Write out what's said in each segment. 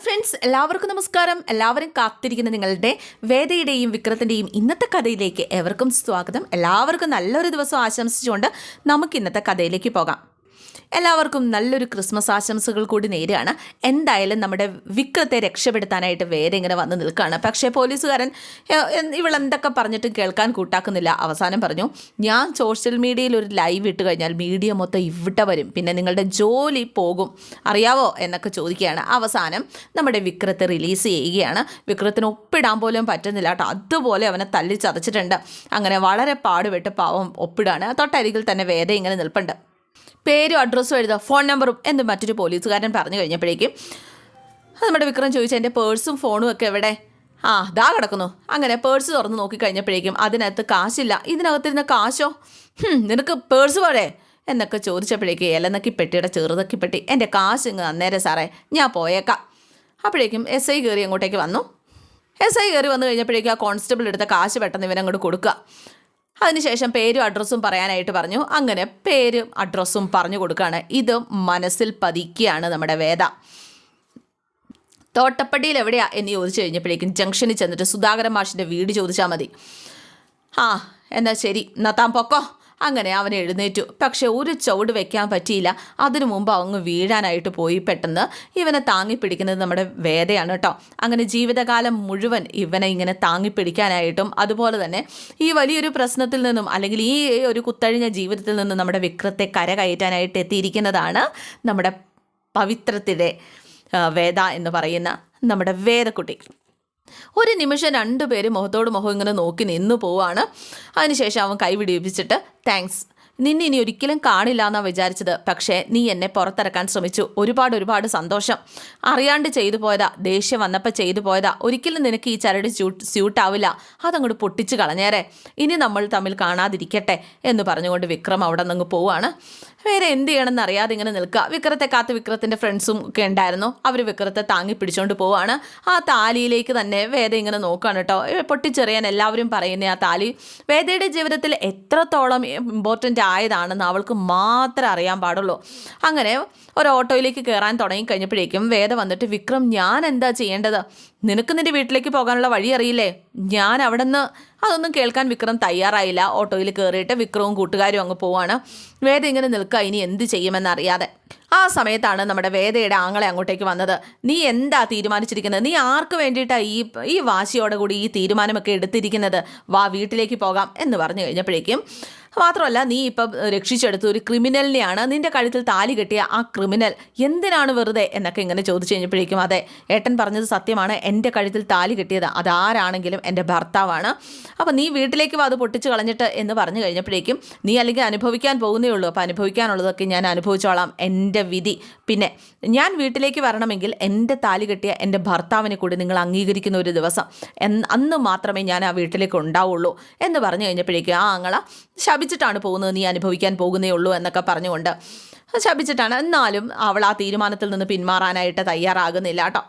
Friends എല്ലാവർക്കും നമസ്കാരം. എല്ലാവരും കാത്തിരിക്കുന്ന നിങ്ങളുടെ വേദയുടെയും വിക്രത്തിന്റെയും ഇന്നത്തെ കഥയിലേക്ക് എവർക്കും സ്വാഗതം. എല്ലാവർക്കും നല്ലൊരു ദിവസം ആശംസിച്ചുകൊണ്ട് നമുക്ക് ഇന്നത്തെ കഥയിലേക്ക് പോകാം. എല്ലാവർക്കും നല്ലൊരു ക്രിസ്മസ് ആശംസകൾ കൂടി നേരെയാണ്. എന്തായാലും നമ്മുടെ വിക്രത്തെ രക്ഷപ്പെടുത്താനായിട്ട് വേറെ ഇങ്ങനെ വന്ന് നിൽക്കുകയാണ്. പക്ഷേ പോലീസുകാരൻ "ഏഹ്, എ- ഇവളെന്തൊക്കെ പറഞ്ഞിട്ടും കേൾക്കാൻ കൂട്ടാക്കുന്നില്ല. അവസാനം പറഞ്ഞു ഞാൻ സോഷ്യൽ മീഡിയയിൽ ഒരു ലൈവ് ഇട്ട് കഴിഞ്ഞാൽ മീഡിയ മൊത്തം ഇവിടെ വരും. പിന്നെ നിങ്ങളുടെ ജോലി പോകും. അറിയാവോ? എന്നൊക്കെ ചോദിക്കുകയാണ്. അവസാനം നമ്മുടെ വിക്രത്തെ റിലീസ് ചെയ്യുകയാണ്. വിക്രത്തിന് ഒപ്പിടാൻ പോലും പറ്റുന്നില്ല കേട്ടോ. അതുപോലെ അവനെ തല്ലിച്ചതച്ചിട്ടുണ്ട് അങ്ങനെ വളരെ പാടുപെട്ട് പാവം ഒപ്പിടാണ്. തൊട്ടരികിൽ തന്നെ വേദ ഇങ്ങനെ നിൽപ്പുണ്ട്. പേരും അഡ്രസ്സും എഴുതുക ഫോൺ നമ്പറും എന്ന് മറ്റൊരു പോലീസുകാരൻ പറഞ്ഞു കഴിഞ്ഞപ്പോഴേക്കും നമ്മുടെ വിക്രം ചോദിച്ചു എന്റെ പേഴ്സും ഫോണും ഒക്കെ എവിടെ? ആ ദാ കിടക്കുന്നു. അങ്ങനെ പേഴ്സ് തുറന്ന് നോക്കിക്കഴിഞ്ഞപ്പോഴേക്കും അതിനകത്ത് കാശില്ല. ഇതിനകത്തിരുന്ന കാശോ? നിനക്ക് പേഴ്സ് പോരെ? എന്നൊക്കെ ചോദിച്ചപ്പോഴേക്കും ഏലനക്കി പെട്ടിയുടെ ചെറുതക്കി പെട്ടി എന്റെ കാശ് ഇങ്ങ് അന്നേരം സാറേ ഞാൻ പോയേക്കാം. അപ്പോഴേക്കും എസ് ഐ കയറി അങ്ങോട്ടേക്ക് വന്നു. എസ് ഐ കയറി വന്നു കഴിഞ്ഞപ്പോഴേക്കും ആ കോൺസ്റ്റബിൾ എടുത്ത കാശ് പെട്ടെന്ന് ഇവനങ്ങോട്ട് കൊടുക്കുക. അതിനുശേഷം പേരും അഡ്രസ്സും പറയാനായിട്ട് പറഞ്ഞു. അങ്ങനെ പേരും അഡ്രസ്സും പറഞ്ഞു കൊടുക്കുകയാണ് ഇത് മനസ്സിൽ പതിക്കുകയാണ് നമ്മുടെ വേദ. തോട്ടപ്പടിയിൽ എവിടെയാ എന്ന് ചോദിച്ചു കഴിഞ്ഞപ്പോഴേക്കും ജംഗ്ഷനിൽ ചെന്നിട്ട് സുധാകരൻ മാഷിന്റെ വീട് ചോദിച്ചാൽ മതി. ആ എന്നാൽ ശരി. നത്താൻ താൻ പൊക്കോ. അങ്ങനെ അവൻ എഴുന്നേറ്റു. പക്ഷെ ഒരു ചുവട് വെക്കാൻ പറ്റിയില്ല. അതിനു മുമ്പ് അങ്ങ് വീഴാനായിട്ട് പോയി. പെട്ടെന്ന് ഇവനെ താങ്ങിപ്പിടിക്കുന്നത് നമ്മുടെ വേദയാണ് കേട്ടോ. അങ്ങനെ ജീവിതകാലം മുഴുവൻ ഇവനെ ഇങ്ങനെ താങ്ങിപ്പിടിക്കാനായിട്ടും അതുപോലെ തന്നെ ഈ വലിയൊരു പ്രശ്നത്തിൽ നിന്നും അല്ലെങ്കിൽ ഈ ഒരു കുത്തഴിഞ്ഞ ജീവിതത്തിൽ നിന്നും നമ്മുടെ വിക്രത്തെ കരകയറ്റാനായിട്ട് എത്തിയിരിക്കുന്നതാണ് നമ്മുടെ പവിത്രത്തിലെ വേദ എന്ന് പറയുന്ന നമ്മുടെ വേദക്കുട്ടി. ഒരു നിമിഷം രണ്ടുപേരും മുഖത്തോട് മുഖം ഇങ്ങനെ നോക്കി നിന്നു പോവാണ്. അതിനുശേഷം അവൻ കൈ പിടിപ്പിച്ചിട്ട് താങ്ക്സ് നിന്നെ ഇനി ഒരിക്കലും കാണില്ല എന്നാണ് വിചാരിച്ചത്. പക്ഷേ നീ എന്നെ പുറത്തിറക്കാൻ ശ്രമിച്ചു. ഒരുപാട് ഒരുപാട് സന്തോഷം. അറിയാണ്ട് ചെയ്തു പോയതാ. ദേഷ്യം വന്നപ്പോൾ ചെയ്തു പോയതാ. ഒരിക്കലും നിനക്ക് ഈ ചരട് സ്യൂട്ട് സ്യൂട്ടാവില്ല. അതങ്ങോട്ട് പൊട്ടിച്ച് കളഞ്ഞേരെ. ഇനി നമ്മൾ തമ്മിൽ കാണാതിരിക്കട്ടെ എന്ന് പറഞ്ഞുകൊണ്ട് വിക്രം അവിടെ നിന്ന് പോവാണ്. വേറെ എന്ത് ചെയ്യണമെന്ന് അറിയാതെ ഇങ്ങനെ നിൽക്കുക. വിക്രത്തെ കാത്ത് വിക്രത്തിന്റെ ഫ്രണ്ട്സും ഒക്കെ ഉണ്ടായിരുന്നു. അവർ വിക്രത്തെ താങ്ങി പിടിച്ചുകൊണ്ട് പോവാണ്. ആ താലിയിലേക്ക് തന്നെ വേദ ഇങ്ങനെ നോക്കുകയാണ് കേട്ടോ പൊട്ടിച്ചെറിയാൻ എല്ലാവരും പറയുന്ന ആ താലി. വേദയുടെ ജീവിതത്തിൽ എത്രത്തോളം ഇമ്പോർട്ടന്റ് ആയതാണെന്ന് അവൾക്ക് മാത്രമേ അറിയാൻ പാടുള്ളൂ. അങ്ങനെ ഒരു ഓട്ടോയിലേക്ക് കയറാൻ തുടങ്ങിക്കഴിഞ്ഞപ്പോഴേക്കും വേദ വന്നിട്ട് വിക്രം ഞാൻ എന്താ ചെയ്യേണ്ടത്? നിനക്ക് നിന്റെ വീട്ടിലേക്ക് പോകാനുള്ള വഴി അറിയില്ലേ? ഞാൻ അവിടെ നിന്ന് അതൊന്നും കേൾക്കാൻ വിക്രം തയ്യാറായില്ല. ഓട്ടോയിൽ കയറിയിട്ട് വിക്രവും കൂട്ടുകാരും അങ്ങ് പോവാണ്. വേദ ഇങ്ങനെ നിൽക്കുക ഇനി എന്ത് ചെയ്യുമെന്നറിയാതെ. ആ സമയത്താണ് നമ്മുടെ വേദയുടെ ആങ്ങളെ അങ്ങോട്ടേക്ക് വന്നത്. നീ എന്താ തീരുമാനിച്ചിരിക്കുന്നത്? നീ ആർക്ക് വേണ്ടിയിട്ടാണ് ഈ ഈ വാശിയോടെ കൂടി ഈ തീരുമാനമൊക്കെ എടുത്തിരിക്കുന്നത്? വാ വീട്ടിലേക്ക് പോകാം എന്ന് പറഞ്ഞു കഴിഞ്ഞപ്പോഴേക്കും മാത്രമല്ല നീ ഇപ്പം രക്ഷിച്ചെടുത്ത ഒരു ക്രിമിനലിനെയാണ് നിന്റെ കഴുത്തിൽ താലി കെട്ടിയ ആ ക്രിമിനൽ. എന്തിനാണ് വെറുതെ? എന്നൊക്കെ ഇങ്ങനെ ചോദിച്ചു കഴിഞ്ഞപ്പോഴേക്കും അതെ ഏട്ടൻ പറഞ്ഞത് സത്യമാണ്. എന്റെ കഴുത്തിൽ താലി കെട്ടിയത് അതാരാണെങ്കിലും എന്റെ ഭർത്താവാണ്. അപ്പം നീ വീട്ടിലേക്ക് അത് പൊട്ടിച്ച് കളഞ്ഞിട്ട് എന്ന് പറഞ്ഞു കഴിഞ്ഞപ്പോഴേക്കും നീ അല്ലെങ്കിൽ അനുഭവിക്കാൻ പോകുന്നേ ഉള്ളൂ. അപ്പോൾ അനുഭവിക്കാനുള്ളതൊക്കെ ഞാൻ അനുഭവിച്ചോളാം. എന്റെ വിധി. പിന്നെ ഞാൻ വീട്ടിലേക്ക് വരണമെങ്കിൽ എന്റെ താലി കെട്ടിയ എന്റെ ഭർത്താവിനെ കൂടി നിങ്ങൾ അംഗീകരിക്കുന്ന ഒരു ദിവസം. അന്ന് മാത്രമേ ഞാൻ ആ വീട്ടിലേക്ക് ഉണ്ടാവുള്ളൂ എന്ന് പറഞ്ഞു കഴിഞ്ഞപ്പോഴേക്കും ആ ആങ്ങള ശപിച്ചിട്ടാണ് പോകുന്നത് നീ അനുഭവിക്കാൻ പോകുന്നേ ഉള്ളൂ എന്നൊക്കെ പറഞ്ഞുകൊണ്ട് ശപിച്ചിട്ടാണ്. എന്നാലും അവൾ ആ തീരുമാനത്തിൽ നിന്ന് പിന്മാറാനായിട്ട് തയ്യാറാകുന്നില്ല കേട്ടോ.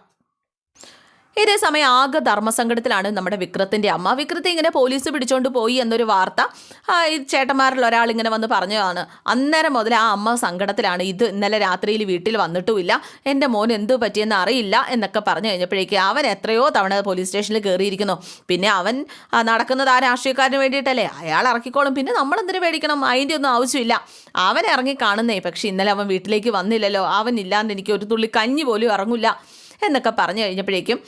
ഇതേ സമയം ആകെ ധർമ്മസങ്കടത്തിലാണ് നമ്മുടെ വിക്രത്തിന്റെ അമ്മ. വിക്രത്തെ ഇങ്ങനെ പോലീസ് പിടിച്ചോണ്ട് പോയി എന്നൊരു വാർത്ത ഈ ചേട്ടന്മാരിൽ ഒരാൾ ഇങ്ങനെ വന്ന് പറഞ്ഞതാണ്. അന്നേരം മുതൽ ആ അമ്മ സങ്കടത്തിലാണ്. ഇത് ഇന്നലെ രാത്രിയിൽ വീട്ടിൽ വന്നിട്ടുമില്ല. എന്റെ മോൻ എന്ത് പറ്റിയെന്ന് അറിയില്ല എന്നൊക്കെ പറഞ്ഞു കഴിഞ്ഞപ്പോഴേക്ക് അവൻ എത്രയോ തവണ പോലീസ് സ്റ്റേഷനിൽ കയറിയിരിക്കുന്നു. പിന്നെ അവൻ നടക്കുന്നത് ആ രാഷ്ട്രീയക്കാരന് വേണ്ടിയിട്ടല്ലേ? അയാൾ ഇറക്കിക്കോളും. പിന്നെ നമ്മൾ എന്തിനു പേടിക്കണം? അതിന്റെ ഒന്നും ആവശ്യമില്ല. അവൻ ഇറങ്ങി കാണുന്നേ. പക്ഷെ ഇന്നലെ അവൻ വീട്ടിലേക്ക് വന്നില്ലല്ലോ. അവൻ ഇല്ലാണ്ട് എനിക്ക് ഒരു തുള്ളി കഞ്ഞി പോലും ഇറങ്ങില്ല എന്നൊക്കെ പറഞ്ഞു കഴിഞ്ഞപ്പോഴേക്കും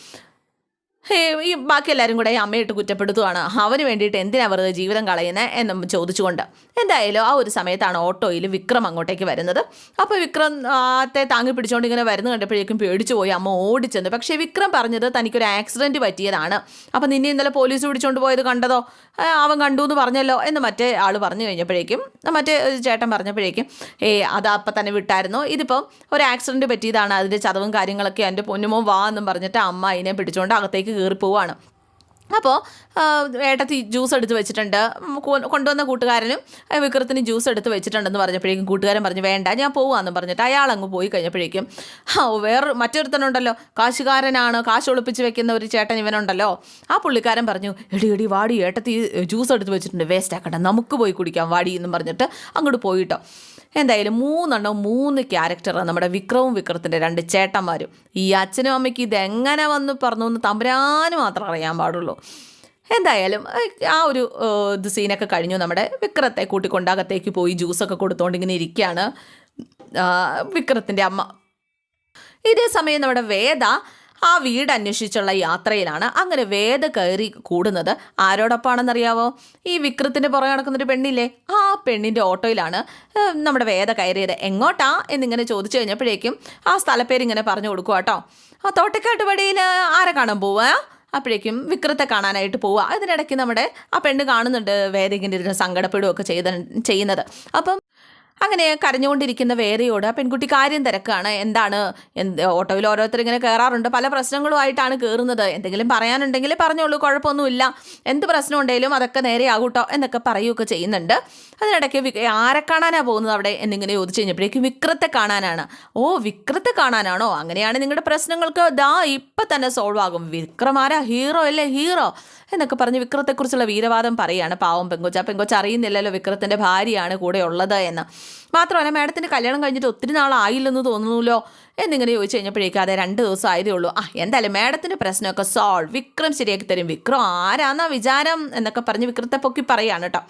ഈ ബാക്കി എല്ലാവരും കൂടെ ഈ അമ്മയിട്ട് കുറ്റപ്പെടുത്തുവാണ്. അവന് വേണ്ടിയിട്ട് എന്തിനാ വെറുതെ ജീവിതം കളയുന്നത് എന്നും ചോദിച്ചുകൊണ്ട്. എന്തായാലും ആ ഒരു സമയത്താണ് ഓട്ടോയിൽ വിക്രം അങ്ങോട്ടേക്ക് വരുന്നത്. അപ്പോൾ വിക്രം ആത്തെ താങ്ങി പിടിച്ചുകൊണ്ട് ഇങ്ങനെ വരുന്ന കണ്ടപ്പോഴേക്കും പേടിച്ചു പോയി. അമ്മ ഓടിച്ചെന്ന്. പക്ഷേ വിക്രം പറഞ്ഞത് തനിക്കൊരു ആക്സിഡന്റ് പറ്റിയതാണ്. അപ്പോൾ നിന്നെ ഇന്നലെ പോലീസ് പിടിച്ചുകൊണ്ട് പോയത് കണ്ടതോ? അവൻ കണ്ടു എന്ന് പറഞ്ഞല്ലോ എന്ന് മറ്റേ ആൾ പറഞ്ഞു കഴിഞ്ഞപ്പോഴേക്കും മറ്റേ ചേട്ടൻ പറഞ്ഞപ്പോഴേക്കും ഏ അത് അപ്പം തന്നെ വിട്ടായിരുന്നു. ഇതിപ്പം ഒരു ആക്സിഡന്റ് പറ്റിയതാണ്. അതിന്റെ ചതവും കാര്യങ്ങളൊക്കെ എന്റെ പൊന്നുമോ വാ എന്നും പറഞ്ഞിട്ട് അമ്മ അതിനെ പിടിച്ചുകൊണ്ട് അകത്തേക്ക് കയറി പോവാണ് അപ്പോൾ ഏട്ടത്തി ജ്യൂസ് എടുത്ത് വെച്ചിട്ടുണ്ട്. കൊണ്ടുവന്ന കൂട്ടുകാരനും വിക്രത്തിന് ജ്യൂസ് എടുത്ത് വെച്ചിട്ടുണ്ടെന്ന് പറഞ്ഞപ്പോഴേക്കും കൂട്ടുകാരൻ പറഞ്ഞു വേണ്ട ഞാൻ പോവാന്ന് പറഞ്ഞിട്ട് അയാൾ അങ്ങ് പോയി കഴിഞ്ഞപ്പോഴേക്കും ആ വേറെ മറ്റൊരുത്തനുണ്ടല്ലോ കാശുകാരനാണ് കാശ് ഒളിപ്പിച്ച് വെക്കുന്ന ഒരു ചേട്ടൻ ഇവനുണ്ടല്ലോ. ആ പുള്ളിക്കാരൻ പറഞ്ഞു എടി എടി വാടി ഏട്ടത്തി ജ്യൂസ് എടുത്ത് വെച്ചിട്ടുണ്ട് വേസ്റ്റ് ആക്കട്ടെ നമുക്ക് പോയി കുടിക്കാം വാടി എന്നും പറഞ്ഞിട്ട് അങ്ങോട്ട് പോയിട്ടോ. എന്തായാലും മൂന്നെണ്ണം മൂന്ന് ക്യാരക്ടറാണ് നമ്മുടെ വിക്രവും വിക്രത്തിന്റെ രണ്ട് ചേട്ടന്മാരും. ഈ അച്ഛനും അമ്മയ്ക്ക് ഇതെങ്ങനെ വന്ന് പറഞ്ഞു എന്ന് തമ്പുരാന് മാത്രം അറിയാൻ പാടുള്ളൂ. എന്തായാലും ആ ഒരു ഇത് സീനൊക്കെ കഴിഞ്ഞു. നമ്മുടെ വിക്രത്തെ കൂട്ടിക്കൊണ്ടാകത്തേക്ക് പോയി ജ്യൂസൊക്കെ കൊടുത്തോണ്ട് ഇങ്ങനെ ഇരിക്കുകയാണ് വിക്രത്തിന്റെ അമ്മ. ഇതേ സമയം നമ്മുടെ വേദ ആ വീട് അന്വേഷിച്ചുള്ള യാത്രയിലാണ് അങ്ങനെ വേദ കയറി കൂടുന്നത്. ആരോടൊപ്പാണെന്നറിയാവോ? ഈ വിക്രത്തിന്റെ പുറകെ നടക്കുന്നൊരു പെണ്ണില്ലേ? ആ പെണ്ണിന്റെ ഓട്ടോയിലാണ് നമ്മുടെ വേദ കയറിയത്. എങ്ങോട്ടാ എന്നിങ്ങനെ ചോദിച്ചു കഴിഞ്ഞപ്പോഴേക്കും ആ സ്ഥലപ്പേര് ഇങ്ങനെ പറഞ്ഞു കൊടുക്കുക കേട്ടോ. ആ തോട്ടക്കാട്ടുപടിയിൽ ആരെ കാണാൻ പോവാ അപ്പോഴേക്കും വിക്രത്തെ കാണാനായിട്ട് പോവുക. അതിനിടയ്ക്ക് നമ്മുടെ ആ പെണ്ണ് കാണുന്നുണ്ട് വേദികിന്റെ സങ്കടപ്പെടുകയൊക്കെ ചെയ്ത ചെയ്യുന്നത്. അപ്പം അങ്ങനെ കരഞ്ഞുകൊണ്ടിരിക്കുന്ന വേറെയോട് ആ പെൺകുട്ടി കാര്യം തിരക്കാണ്. എന്താണ്? എന്ത് ഓട്ടോയിൽ ഓരോരുത്തർ ഇങ്ങനെ കയറാറുണ്ട് പല പ്രശ്നങ്ങളുമായിട്ടാണ് കയറുന്നത് എന്തെങ്കിലും പറയാനുണ്ടെങ്കിൽ പറഞ്ഞോളൂ കുഴപ്പമൊന്നുമില്ല. എന്ത് പ്രശ്നം ഉണ്ടെങ്കിലും അതൊക്കെ നേരെയാകൂട്ടോ എന്നൊക്കെ പറയുകയൊക്കെ ചെയ്യുന്നുണ്ട്. അതിനിടയ്ക്ക് ആരെ കാണാനാണ് പോകുന്നത് അവിടെ എന്നിങ്ങനെ ചോദിച്ചു കഴിഞ്ഞപ്പോഴേക്കും വിക്രത്തെ കാണാനാണ്. ഓ വിക്രത്തെ കാണാനാണോ? അങ്ങനെയാണ് നിങ്ങളുടെ പ്രശ്നങ്ങൾക്ക് ദാ ഇപ്പം തന്നെ സോൾവ് ആകും. വിക്രമാരാ ഹീറോ അല്ലേ? ഹീറോ എന്നൊക്കെ പറഞ്ഞ് വിക്രത്തെക്കുറിച്ചുള്ള വീരവാദം പറയുകയാണ് പാവം പെങ്കൊച്ച. പെങ്കൊച്ച അറിയുന്നില്ലല്ലോ വിക്രത്തിന്റെ ഭാര്യയാണ് കൂടെ ഉള്ളത് എന്ന്. മാത്രമല്ല മാഡത്തിന്റെ കല്യാണം കഴിഞ്ഞിട്ട് ഒത്തിരി നാളായില്ലെന്ന് തോന്നുന്നല്ലോ എന്നിങ്ങനെ ചോദിച്ചു കഴിഞ്ഞപ്പോഴേക്കും അതെ രണ്ട് ദിവസം ആയതേ ഉള്ളൂ. ആ എന്തായാലും മാഡത്തിന്റെ പ്രശ്നമൊക്കെ സോൾവ് വിക്രം ശരിയാക്കി തരും. വിക്രം ആരാന്നാ വിചാരം എന്നൊക്കെ പറഞ്ഞ് വിക്രത്തെ പൊക്കി പറയാണ് കേട്ടോ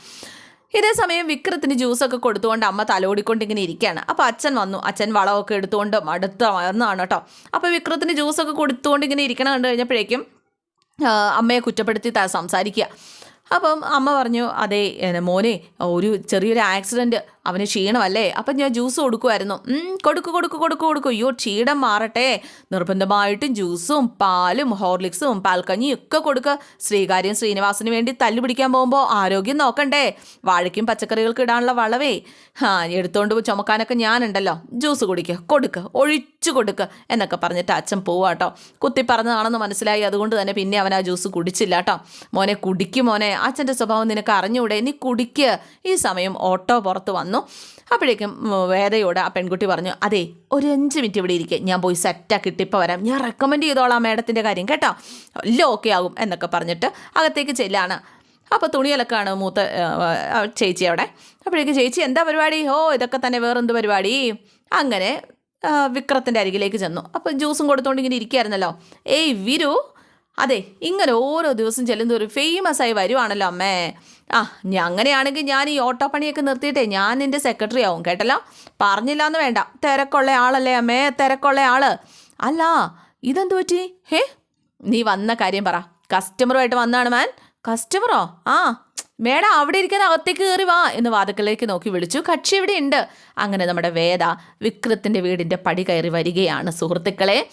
ഇതേ സമയം വിക്രത്തിന് ജ്യൂസൊക്കെ കൊടുത്തുകൊണ്ട് അമ്മ തലോടിക്കൊണ്ട് ഇങ്ങനെ ഇരിക്കുകയാണ്. അപ്പോൾ അച്ഛൻ വന്നു. അച്ഛൻ വളമൊക്കെ എടുത്തുകൊണ്ട് മടുത്ത വന്നതാണ് കേട്ടോ അപ്പോൾ വിക്രത്തിന് ജ്യൂസൊക്കെ കൊടുത്തുകൊണ്ട് ഇങ്ങനെ ഇരിക്കണം കണ്ടു കഴിഞ്ഞപ്പോഴേക്കും അമ്മയെ കുറ്റപ്പെടുത്തി സംസാരിക്കുക. അപ്പം അമ്മ പറഞ്ഞു അതെ മോനെ ഒരു ചെറിയൊരു ആക്സിഡന്റ് അവന് ക്ഷീണമല്ലേ? അപ്പം ഞാൻ ജ്യൂസ് കൊടുക്കുമായിരുന്നു "ഉം, കൊടുക്കു കൊടുക്കു കൊടുക്കു കൊടുക്കു. അയ്യോ ക്ഷീണം മാറട്ടെ. നിർബന്ധമായിട്ടും ജ്യൂസും പാലും ഹോർലിക്സും പാൽക്കഞ്ഞിയും ഒക്കെ കൊടുക്കുക ശ്രീകാര്യം ശ്രീനിവാസിന് വേണ്ടി തല്ലു പിടിക്കാൻ പോകുമ്പോൾ ആരോഗ്യം നോക്കണ്ടേ? വാഴയ്ക്കും പച്ചക്കറികൾക്ക് ഇടാനുള്ള വളവേ. ആ എടുത്തോണ്ട് ചുമക്കാനൊക്കെ ഞാനുണ്ടല്ലോ. ജ്യൂസ് കുടിക്കുക കൊടുക്കുക ഒഴിച്ചു കൊടുക്കുക എന്നൊക്കെ പറഞ്ഞിട്ട് അച്ഛൻ പോവാട്ടോ കുത്തി പറഞ്ഞതാണെന്ന് മനസ്സിലായി. അതുകൊണ്ട് തന്നെ പിന്നെ അവൻ ആ ജ്യൂസ് കുടിച്ചില്ല കേട്ടോ മോനെ കുടിക്കും മോനെ. അച്ഛന്റെ സ്വഭാവം നിനക്ക് അറിഞ്ഞൂടെ? നീ കുടിക്കുക ഈ സമയം ഓട്ടോ പുറത്ത് വന്നു. അപ്പോഴേക്കും ഉം, വേദയോട് ആ പെൺകുട്ടി പറഞ്ഞു അതെ ഒരു അഞ്ച് മിനിറ്റ് ഇവിടെ ഇരിക്കുക ഞാൻ പോയി സെറ്റാക്കി ഇട്ടിപ്പോൾ വരാം. ഞാൻ റെക്കമെൻഡ് ചെയ്തോളാം മേഡത്തിന്റെ കാര്യം കേട്ടോ? എല്ലാം ഓക്കെ ആകും എന്നൊക്കെ പറഞ്ഞിട്ട് അകത്തേക്ക് ചെല്ലാണ്. അപ്പോൾ തുണിയലക്കാണ് മൂത്ത ചേച്ചി അവിടെ. അപ്പോഴേക്കും ചേച്ചി എന്താ പരിപാടി? ഓ ഇതൊക്കെ തന്നെ വേറെന്ത് പരിപാടി? അങ്ങനെ വിക്രത്തിന്റെ അരികിലേക്ക് ചെന്നു. അപ്പോൾ ജ്യൂസും കൊടുത്തുകൊണ്ട് ഇങ്ങനെ ഇരിക്കുകയായിരുന്നല്ലോ ഏയ് വിരു അതെ ഇങ്ങനെ ഓരോ ദിവസം ചെല്ലുന്ന ഒരു ഫേമസ് ആയി വരുവാണല്ലോ അമ്മേ. ആ അങ്ങനെയാണെങ്കിൽ ഞാൻ ഈ ഓട്ടോപ്പണിയൊക്കെ നിർത്തിയിട്ടേ ഞാൻ നിന്റെ സെക്രട്ടറി ആവും കേട്ടല്ലോ? പറഞ്ഞില്ല എന്ന് വേണ്ട. തിരക്കുള്ള ആളല്ലേ അമ്മേ തിരക്കുള്ള ആൾ. അല്ല ഇതെന്തു പറ്റി? ഹേ നീ വന്ന കാര്യം പറ. കസ്റ്റമറുമായിട്ട് വന്നാണ് മാൻ. കസ്റ്റമറോ ആ മേഡം അവിടെ ഇരിക്കുന്ന അകത്തേക്ക് കയറി വാ എന്ന് വാതക്കലേക്ക് നോക്കി വിളിച്ചു. കക്ഷി ഇവിടെ ഉണ്ട്. അങ്ങനെ നമ്മുടെ വേദ വിക്രത്തിന്റെ വീടിന്റെ പടി കയറി വരികയാണ് സുഹൃത്തുക്കളെ.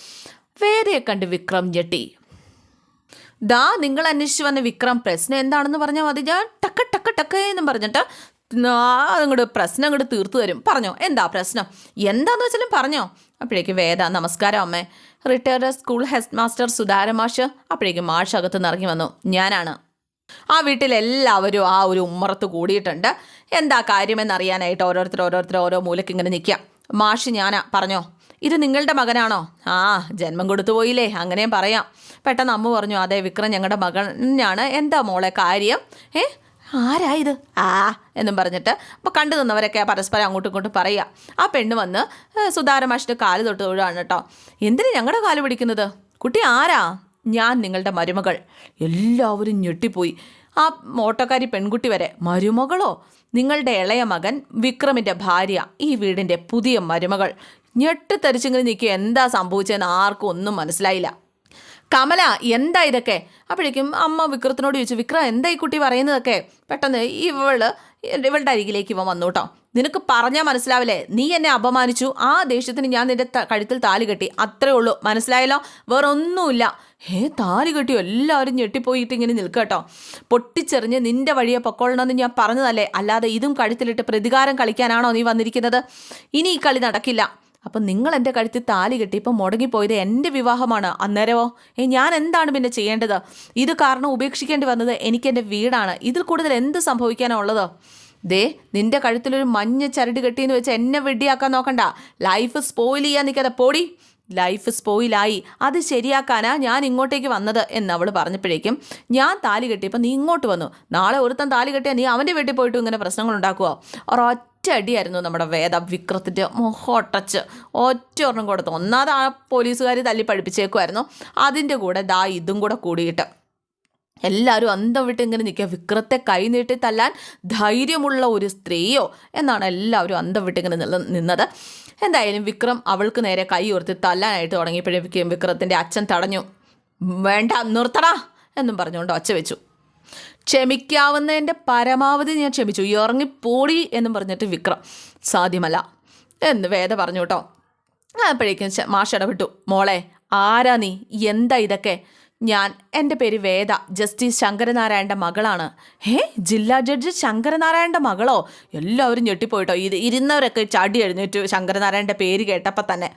വേദയെ കണ്ട് വിക്രം ഞെട്ടി. ദാ നിങ്ങൾ അന്വേഷിച്ച് വന്ന വിക്രം പ്രശ്നം എന്താണെന്ന് പറഞ്ഞാൽ മതി. ഞാൻ ടക്ക ടക്ക ടക്ക എന്നും പറഞ്ഞിട്ട് അങ്ങോട്ട് പ്രശ്നം അങ്ങോട്ട് തീർത്തു തരും. പറഞ്ഞോ? എന്താ പ്രശ്നം? എന്താന്ന് വെച്ചാലും പറഞ്ഞോ? അപ്പോഴേക്ക് വേദ നമസ്കാരം അമ്മേ. റിട്ടയർഡ് സ്കൂൾ ഹെഡ് മാസ്റ്റർ സുധാര മാഷ് അപ്പോഴേക്ക് മാഷ് അകത്ത് നിന്ന് ഇറങ്ങി വന്നു. ഞാനാണ്. ആ വീട്ടിലെല്ലാവരും ആ ഒരു ഉമ്മറത്ത് കൂടിയിട്ടുണ്ട്. എന്താ കാര്യമെന്നറിയാനായിട്ട് ഓരോരുത്തർ ഓരോരുത്തർ ഓരോ മൂലക്ക് ഇങ്ങനെ നിൽക്കുക. മാഷ് ഞാനാ. പറഞ്ഞോ? ഇത് നിങ്ങളുടെ മകനാണോ? ആ ജന്മം കൊടുത്തു പോയില്ലേ അങ്ങനെയും പറയാം. പെട്ടെന്ന് അമ്മ പറഞ്ഞു അതെ വിക്രം ഞങ്ങളുടെ മകനാണ്. എന്താ മോളെ കാര്യം? ഏ ആരാ ഇത്? ആ എന്നും പറഞ്ഞിട്ട് അപ്പോൾ കണ്ടു നിന്നവരൊക്കെ പരസ്പരം അങ്ങോട്ടും ഇങ്ങോട്ടും പറയുക ആ പെണ്ണ് വന്ന് സുധാരമാഷിന്റെ സുധാര കാൽ തൊട്ട് തൊഴുകയാണ് കേട്ടോ എന്തിനു ഞങ്ങളുടെ കാൽ പിടിക്കുന്നത്? കുട്ടി ആരാ? ഞാൻ നിങ്ങളുടെ മരുമകൾ. എല്ലാവരും ഞെട്ടിപ്പോയി. ആ ഓട്ടോക്കാരി പെൺകുട്ടി വരെ മരുമകളോ? നിങ്ങളുടെ ഇളയ മകൻ വിക്രമിന്റെ ഭാര്യ ഈ വീടിന്റെ പുതിയ മരുമകൾ. ഞെട്ടിത്തരിച്ചിങ്ങനെ നിൽക്കുക. എന്താ സംഭവിച്ചതെന്ന് ആർക്കും ഒന്നും മനസ്സിലായില്ല. കമല എന്താ ഇതൊക്കെ? അപ്പോഴേക്കും അമ്മ വിക്രത്തിനോട് ചോദിച്ചു വിക്രം എന്താ ഈ കുട്ടി പറയുന്നതൊക്കെ? പെട്ടെന്ന് ഇവൾ ഇവളുടെ അരികിലേക്ക് ഇവൻ വന്നു കേട്ടോ. നിനക്ക് പറഞ്ഞാൽ മനസ്സിലാവില്ലേ? നീ എന്നെ അപമാനിച്ചു. ആ ദേഷ്യത്തിന് ഞാൻ നിന്റെ കഴുത്തിൽ താലി കെട്ടി. അത്രേ ഉള്ളൂ. മനസ്സിലായല്ലോ? വേറെ ഒന്നുമില്ല ഹേ താലി കെട്ടിയോ എല്ലാവരും ഞെട്ടിപ്പോയിട്ട് ഇങ്ങനെ നിൽക്കുക കേട്ടോ. പൊട്ടിച്ചെറിഞ്ഞ് നിന്റെ വഴിയെ പൊക്കോളണമെന്ന് ഞാൻ പറഞ്ഞതല്ലേ? അല്ലാതെ ഇതും കഴുത്തിലിട്ട് പ്രതികാരം കളിക്കാനാണോ നീ വന്നിരിക്കുന്നത്? ഇനി ഈ കളി നടക്കില്ല. അപ്പം നിങ്ങൾ എന്റെ കഴുത്തിൽ താലി കെട്ടി ഇപ്പം മുടങ്ങിപ്പോയത് എന്റെ വിവാഹമാണ്. അന്നേരമോ ഏ ഞാൻ എന്താണ് പിന്നെ ചെയ്യേണ്ടത്? ഇത് കാരണം ഉപേക്ഷിക്കേണ്ടി വന്നത് എനിക്കെന്റെ വീടാണ്. ഇതിൽ കൂടുതൽ എന്ത് സംഭവിക്കാനാണ് ഉള്ളത് ദേ നിന്റെ കഴുത്തിലൊരു മഞ്ഞ ചരട് കെട്ടിയെന്ന് വെച്ച് എന്നെ വെടിയാക്കാൻ നോക്കണ്ട. ലൈഫ് സ്പോയിൽ ചെയ്യാൻ നിൽക്കാതെ പോടി. ലൈഫ് സ്പോയിലായി അത് ശരിയാക്കാനാ ഞാൻ ഇങ്ങോട്ടേക്ക് വന്നത് എന്ന് അവൾ പറഞ്ഞപ്പോഴേക്കും ഞാൻ താലി കെട്ടിയപ്പോൾ നീ ഇങ്ങോട്ട് വന്നു. നാളെ ഒരുത്തൻ താലി കെട്ടിയാൽ നീ അവന്റെ വീട്ടിൽ പോയിട്ട് ഇങ്ങനെ പ്രശ്നങ്ങൾ ഉണ്ടാക്കുമോ ഒരൊറ്റ ഒറ്റ അടിയായിരുന്നു നമ്മുടെ വേദ വിക്രത്തിന്റെ മുഖോട്ടച്ച്. ഒറ്റ ഒരെണ്ണം കൊടുത്തു ഒന്നാമത് ആ പോലീസുകാർ തല്ലി പഠിപ്പിച്ചേക്കുമായിരുന്നു അതിന്റെ കൂടെ ദാ ഇതും കൂടെ കൂടിയിട്ട്. എല്ലാവരും അന്തം വിട്ട് ഇങ്ങനെ നിൽക്കുക. വിക്രത്തെ കൈനീട്ടി തല്ലാൻ ധൈര്യമുള്ള ഒരു സ്ത്രീയോ എന്നാണ് എല്ലാവരും അന്തം വിട്ട് ഇങ്ങനെ നിന്ന നിന്നത്. എന്തായാലും വിക്രം അവൾക്ക് നേരെ കൈ ഉയർത്തി തല്ലാനായിട്ട് തുടങ്ങിയപ്പോഴേക്കും വിക്രത്തിന്റെ അച്ഛൻ തടഞ്ഞു. വേണ്ട നിർത്തടാ എന്നും പറഞ്ഞുകൊണ്ട് ഒച്ച വെച്ചു. ക്ഷമിക്കാവുന്നതിന്റെ പരമാവധി ഞാൻ ക്ഷമിച്ചു. ഇറങ്ങിപ്പോടി എന്ന് പറഞ്ഞിട്ട് വിക്രം സാധ്യമല്ല എന്ന് വേദ പറഞ്ഞു കേട്ടോ. അപ്പോഴേക്കും മാഷ ഇടപെട്ടു. മോളെ ആരാ നീ? എന്താ ഇതൊക്കെ? ഞാൻ എന്റെ പേര് വേദ. ജസ്റ്റിസ് ശങ്കരനാരായണന്റെ മകളാണ്. ഏ ജില്ലാ ജഡ്ജ് ശങ്കരനാരായണന്റെ മകളോ? എല്ലാവരും ഞെട്ടിപ്പോയിട്ടോ ഇത് ഇരുന്നവരൊക്കെ ചാടി എഴുന്നേറ്റു ശങ്കരനാരായണന്റെ പേര് കേട്ടപ്പോൾ തന്നെ.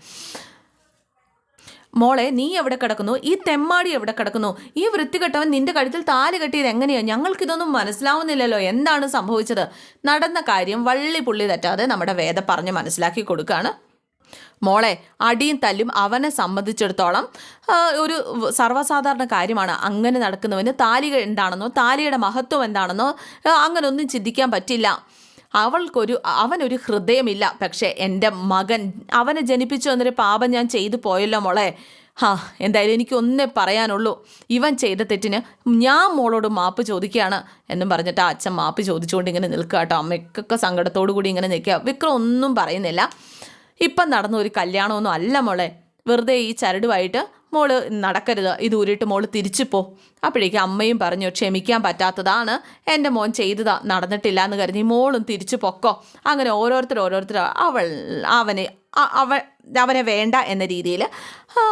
മോളെ നീ എവിടെ കിടക്കുന്നു? ഈ തെമ്മാടി എവിടെ കിടക്കുന്നു? ഈ വൃത്തികെട്ടവൻ നിന്റെ കഴുത്തിൽ താൽ കെട്ടിയത് എങ്ങനെയാ? ഞങ്ങൾക്കിതൊന്നും മനസ്സിലാവുന്നില്ലല്ലോ. എന്താണ് സംഭവിച്ചത്? നടന്ന കാര്യം വള്ളി പുള്ളി തെറ്റാതെ നമ്മുടെ വേദ പറഞ്ഞ് മനസ്സിലാക്കി കൊടുക്കുകയാണ് മോളെ അടിയും തല്ലും അവനെ സംബന്ധിച്ചിടത്തോളം ഒരു സർവസാധാരണ കാര്യമാണ്. അങ്ങനെ നടക്കുന്നവന് താലി എന്താണെന്നോ താലിയുടെ മഹത്വം എന്താണെന്നോ അങ്ങനൊന്നും ചിന്തിക്കാൻ പറ്റില്ല. അവൾക്കൊരു അവനൊരു ഹൃദയമില്ല. പക്ഷേ എന്റെ മകൻ അവനെ ജനിപ്പിച്ചു എന്നൊരു പാപം ഞാൻ ചെയ്തു പോയല്ലോ മോളെ. ഹാ എന്തായാലും എനിക്ക് ഒന്നേ പറയാനുള്ളൂ. ഇവൻ ചെയ്ത തെറ്റിന് ഞാൻ മോളോട് മാപ്പ് ചോദിക്കുകയാണ് എന്നും പറഞ്ഞിട്ട് ആ അച്ഛൻ മാപ്പ് ചോദിച്ചുകൊണ്ട് ഇങ്ങനെ നിൽക്കുക കേട്ടോ. അമ്മയ്ക്കൊക്കെ സങ്കടത്തോടു കൂടി ഇങ്ങനെ നിൽക്കുക. വിക്രം ഒന്നും പറയുന്നില്ല. ഇപ്പം നടന്ന ഒരു കല്യാണമൊന്നും അല്ല മോളെ. വെറുതെ ഈ ചരടുമായിട്ട് മോൾ നടക്കരുത് ഇത് ഉരുട്ട് മോൾ തിരിച്ചു പോ. അപ്പോഴേക്കും അമ്മയും പറഞ്ഞു ക്ഷമിക്കാൻ പറ്റാത്തതാണ് എന്റെ മോൻ ചെയ്തതാ നടന്നിട്ടില്ല എന്ന് കരുതി മോളും തിരിച്ചു പൊക്കോ. അങ്ങനെ ഓരോരുത്തർ ഓരോരുത്തർ അവൾ അവനെ അ- അവ അവനെ വേണ്ട എന്ന രീതിയിൽ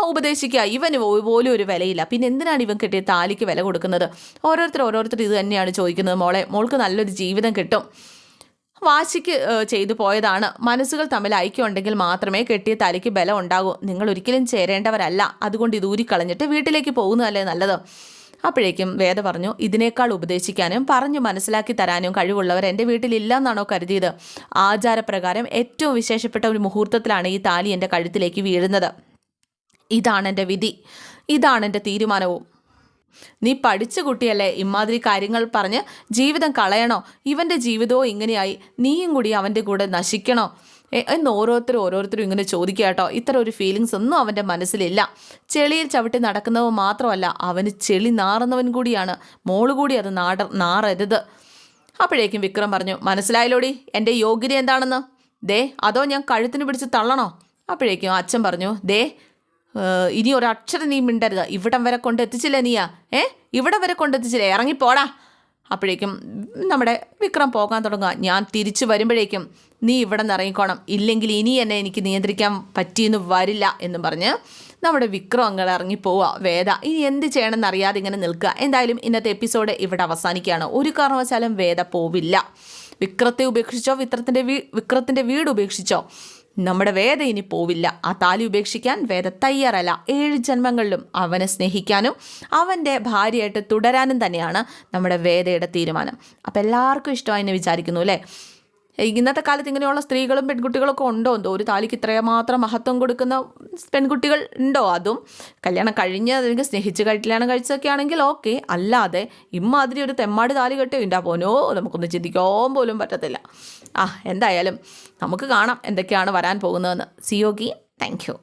ഉപദേശിക്കുക. ഇവന് പോലും ഒരു വിലയില്ല. പിന്നെ എന്തിനാണ് ഇവൻ കിട്ടിയ താലിക്ക് വില കൊടുക്കുന്നത്? ഓരോരുത്തർ ഓരോരുത്തർ ഇത് തന്നെയാണ് ചോദിക്കുന്നത് മോളെ. മോൾക്ക് നല്ലൊരു ജീവിതം കിട്ടും. വാശിക്ക് ചെയ്തു പോയതാണ്. മനസ്സുകൾ തമ്മിൽ ഐക്യമുണ്ടെങ്കിൽ മാത്രമേ കെട്ടിയ തലയ്ക്ക് ബലം ഉണ്ടാകൂ. നിങ്ങൾ ഒരിക്കലും ചേരേണ്ടവരല്ല. അതുകൊണ്ട് ഇത് ഊരിക്കളഞ്ഞിട്ട് വീട്ടിലേക്ക് പോകുന്നതല്ലേ നല്ലത്. അപ്പോഴേക്കും വേദ പറഞ്ഞു ഇതിനേക്കാൾ ഉപദേശിക്കാനും പറഞ്ഞു മനസ്സിലാക്കി തരാനും കഴിവുള്ളവർ എന്റെ വീട്ടിലില്ല എന്നാണോ കരുതിയത്? ആചാരപ്രകാരം ഏറ്റവും വിശേഷപ്പെട്ട ഒരു മുഹൂർത്തത്തിലാണ് ഈ താലി എന്റെ കഴുത്തിലേക്ക് വീഴുന്നത്. ഇതാണ് എന്റെ വിധി. ഇതാണ് എന്റെ തീരുമാനവും. നീ പഠിച്ച കുട്ടിയല്ലേ ഇമാതിരി കാര്യങ്ങൾ പറഞ്ഞ് ജീവിതം കളയണോ? ഇവന്റെ ജീവിതവും ഇങ്ങനെയായി. നീയും കൂടി അവന്റെ കൂടെ നശിക്കണോ? എന്ന് ഓരോരുത്തരും ഓരോരുത്തരും ഇങ്ങനെ ചോദിക്കുക കേട്ടോ. ഇത്തരം ഒരു ഫീലിങ്സ് ഒന്നും അവന്റെ മനസ്സിലില്ല. ചെളിയിൽ ചവിട്ടി നടക്കുന്നവ മാത്രമല്ല അവന് ചെളി നാറുന്നവൻ കൂടിയാണ്. മോൾ കൂടി അത് നാട നാറരുത്. അപ്പോഴേക്കും വിക്രം പറഞ്ഞു മനസ്സിലായല്ലോടി? എന്റെ യോഗ്യത എന്താണെന്ന്? ദേ അതോ ഞാൻ കഴുത്തിന് പിടിച്ച് തള്ളണോ? അപ്പോഴേക്കും അച്ഛൻ പറഞ്ഞു ദേ ഇനി ഒരക്ഷരം നീ മിണ്ടരുത്. ഇവിടം വരെ കൊണ്ടെത്തിച്ചില്ലേ നീയാ? ഏ? ഇവിടം വരെ കൊണ്ടെത്തിച്ചില്ലേ ഇറങ്ങിപ്പോടാ അപ്പോഴേക്കും നമ്മുടെ വിക്രം പോകാൻ തുടങ്ങുക. ഞാൻ തിരിച്ചു വരുമ്പോഴേക്കും നീ ഇവിടെ നിന്ന് ഇറങ്ങിക്കോണം. ഇല്ലെങ്കിൽ ഇനി എന്നെ എനിക്ക് നിയന്ത്രിക്കാൻ പറ്റിയെന്ന് വരില്ല എന്നും പറഞ്ഞ് നമ്മുടെ വിക്രം അങ്ങനെ ഇറങ്ങിപ്പോവുക വേദ ഇനി എന്ത് ചെയ്യണമെന്ന് അറിയാതെ ഇങ്ങനെ നിൽക്കുക. എന്തായാലും ഇന്നത്തെ എപ്പിസോഡ് ഇവിടെ അവസാനിക്കുകയാണ്. ഒരു കാരണവശാലും വേദ പോവില്ല. വിക്രത്തെ ഉപേക്ഷിച്ചോ വിക്രത്തിന്റെ വീ വിക്രത്തിന്റെ വീട് ഉപേക്ഷിച്ചോ? നമ്മുടെ വേദ ഇനി പോവില്ല. ആ താലി ഉപേക്ഷിക്കാൻ വേദ തയ്യാറല്ല. ഏഴ് ജന്മങ്ങളിലും അവനെ സ്നേഹിക്കാനും അവന്റെ ഭാര്യയായിട്ട് തുടരാനും തന്നെയാണ് നമ്മുടെ വേദയുടെ തീരുമാനം. അപ്പോൾ എല്ലാവർക്കും ഇഷ്ടമായി എന്ന് വിചാരിക്കുന്നു അല്ലേ? ഇന്നത്തെ കാലത്ത് ഇങ്ങനെയുള്ള സ്ത്രീകളും പെൺകുട്ടികളൊക്കെ ഉണ്ടോ? എന്തോ ഒരു താലിക്ക് ഇത്രമാത്രം മഹത്വം കൊടുക്കുന്ന പെൺകുട്ടികൾ ഉണ്ടോ? അതും കല്യാണം കഴിഞ്ഞ് അല്ലെങ്കിൽ സ്നേഹിച്ച് കല്യാണം കഴിച്ചൊക്കെ ആണെങ്കിൽ ഓക്കെ. അല്ലാതെ ഇമ്മാതിരി ഒരു തെമ്മാടി താലി കെട്ടോ ഇണ്ടാ പോനോ നമുക്കൊന്ന് ചിന്തിക്കാൻ പോലും പറ്റത്തില്ല. ആ എന്തായാലും നമുക്ക് കാണാം എന്തൊക്കെയാണ് വരാൻ പോകുന്നതെന്ന്. സിയോഗി താങ്ക് യു